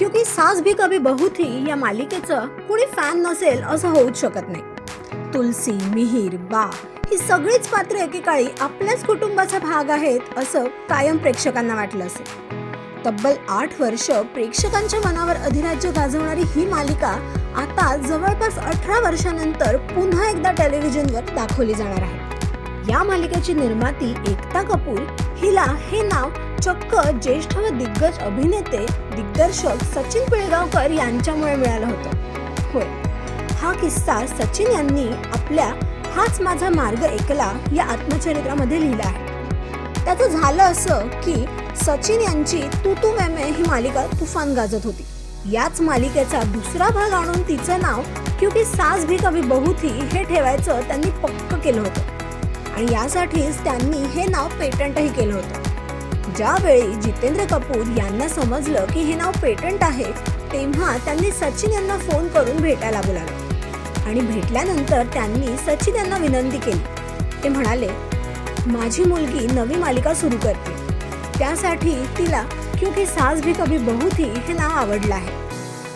क्योंकि सास भी कभी बहू थी या मालिकेचं कुणी फॅन नसेल असं होऊच शकत नाही. तुलसी मिहीर बा ही सगळीच पात्र एकेकाळी आपल्याच कुटुंबाचा भाग आहेत असं कायम प्रेक्षकांना वाटलं असेल. तब्बल आठ वर्ष प्रेक्षकांच्या मनावर अधिराज्य गाजवणारी ही मालिका आता जवळपास अठरा वर्षानंतर पुन्हा एकदा टेलिव्हिजनवर दाखवली जाणार आहे. या मालिकेची निर्माती एकता कपूर हिला हे नाव चक्क ज्येष्ठ व दिग्गज अभिनेते दिग्दर्शक सचिन पिळगावकर यांच्यामुळे मिळालं होतं. होय हा किस्सा सचिन यांनी आपल्या हाच माझा मार्ग एकला या आत्मचरित्रामध्ये लिहिला आहे. त्याचं झालं असं की सचिन यांची तू तू मेमे ही मालिका तुफान गाजत होती. याच मालिकेचा दुसरा भाग आणून तिचं नाव क्योंकि सास भी कभी बहू थी हे ठेवायचं त्यांनी पक्क केलं होतं. आणि यासाठीच त्यांनी हे नाव पेटंटही केलं होतं. ज्यावेळी जितेंद्र कपूर यांना समजलं की हे नाव पेटंट आहे तेव्हा त्यांनी सचिन यांना फोन करून भेटायला बोलावलं. आणि भेटल्यानंतर त्यांनी सचिन यांना विनंती केली. ते म्हणाले माझी मुलगी नवी मालिका सुरू करते. त्यासाठी तिला क्योंकि सास भी कभी बहुत ही हे नाव आवडलं आहे.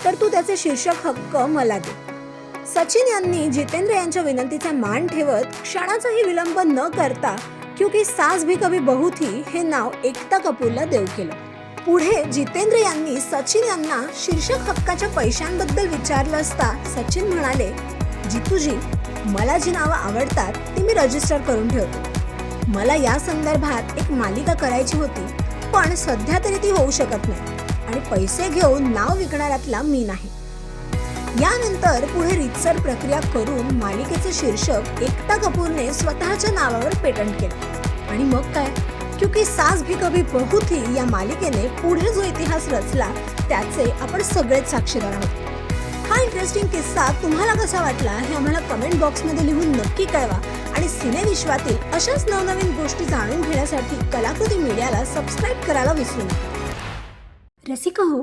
तर तू त्याचे शीर्षक हक्क मला दे. सचिन यांनी जितेंद्र यांच्या विनंतीचा मान ठेवत क्षणाचाही विलंब न करता क्योंकि सास भी कभी बहू थी हे नाव एकता कपूरला देऊ केलं. पुढे जितेंद्र यांनी सचिन यांना शीर्षक हक्काच्या पैशांबद्दल विचारलं असता सचिन म्हणाले जितूजी मला जी नावं आवडतात ती मी रजिस्टर करून ठेवतो. मला या संदर्भात एक मालिका करायची होती पण सध्या तरी ती होऊ शकत नाही आणि पैसे घेऊन नाव विकणाऱ्यातला मी नाही. यानंतर पुढे रितसर प्रक्रिया करून मालिकेचे शीर्षक एकता कपूरने स्वतःच्या नावावर पेटंट केलं. आणि मग काय? क्योंकि सास भी कभी बहू थी या मालिकेने पुढे जो इतिहास रचला त्याचे आपण सगळेच साक्षीदार आहोत. हा इंटरेस्टिंग किस्सा तुम्हाला कसा वाटला हे आम्हाला कमेंट बॉक्समध्ये लिहून नक्की कळवा. आणि सिनेविश्वातील अशाच नवनवीन गोष्टी जाणून घेण्यासाठी कलाकृती मीडियाला सबस्क्राईब करायला विसरू नका. रसिका हो